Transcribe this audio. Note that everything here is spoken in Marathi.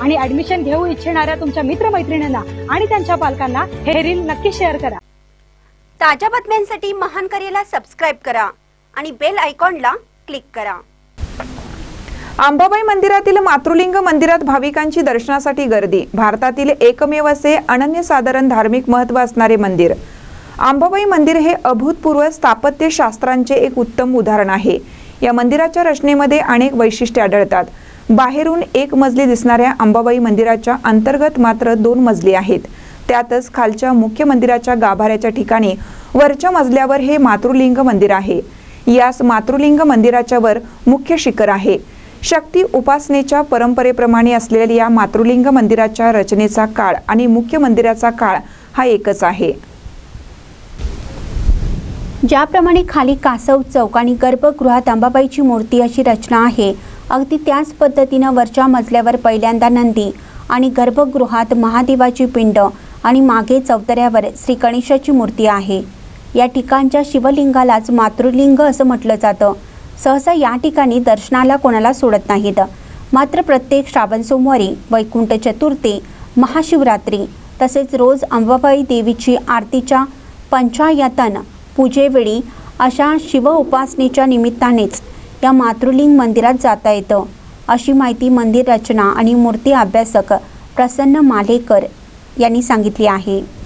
आणि ऍडमिशन घेऊ इच्छिणाऱ्या तुमच्या मित्रमैत्रिणींना आणि त्यांच्या पालकांना हे रील नक्की शेअर करा. ताज्या बातम्यांसाठी महान करेला सबस्क्राईब करा आणि बेल आयकॉनला क्लिक करा. अंबाबाई मंदिरातील मातृलिंग मंदिरात भाविकांची दर्शनासाठी गर्दी. भारतातील एकमेव असे अनन्यसाधारण धार्मिक महत्त्व असणारे मंदिर. अंबाबाई मंदिर हे अभूतपूर्व स्थापत्य शास्त्रांचे एक उत्तम उदाहरण आहे. या मंदिराच्या रचनेमध्ये अनेक वैशिष्ट्ये आढळतात. बाहेरून एक मजली दिसणाऱ्या अंबाबाई मंदिराच्या अंतर्गत मात्र दोन मजली आहेत. त्यातच खालच्या मुख्य मंदिराच्या गाभाऱ्याच्या ठिकाणी वरच्या मजल्यावर हे मातृलिंग मंदिर आहे. यास मातृलिंग मंदिराच्या वर मुख्य शिखर आहे. शक्ती उपासनेच्या परंपरेप्रमाणे असलेल्या या मातृलिंग मंदिराच्या रचनेचा काळ आणि मुख्य मंदिराचा काळ हा एकच आहे. ज्याप्रमाणे खाली कासव चौक आणि गर्भगृहात अंबाबाईची मूर्ती अशी रचना आहे अगदी त्याच पद्धतीनं वरच्या मजल्यावर पहिल्यांदा नंदी आणि गर्भगृहात महादेवाची पिंड आणि मागे चौतऱ्यावर श्री गणेशाची मूर्ती आहे. या ठिकाणच्या शिवलिंगालाच मातृलिंग असं म्हटलं जातं. सहसा या ठिकाणी दर्शनाला कोणाला सोडत नाहीत. मात्र प्रत्येक श्रावण सोमवारी वैकुंठ चतुर्थी महाशिवरात्री तसेच रोज अंबाबाई देवीची आरतीच्या पंचायतन पूजेवेळी अशा शिव उपासनेच्या निमित्तानेच या मातृलिंग मंदिरात जाता येतं. अशी माहिती मंदिर रचना आणि मूर्ती अभ्यासक प्रसन्न मालेकर यांनी सांगितली आहे.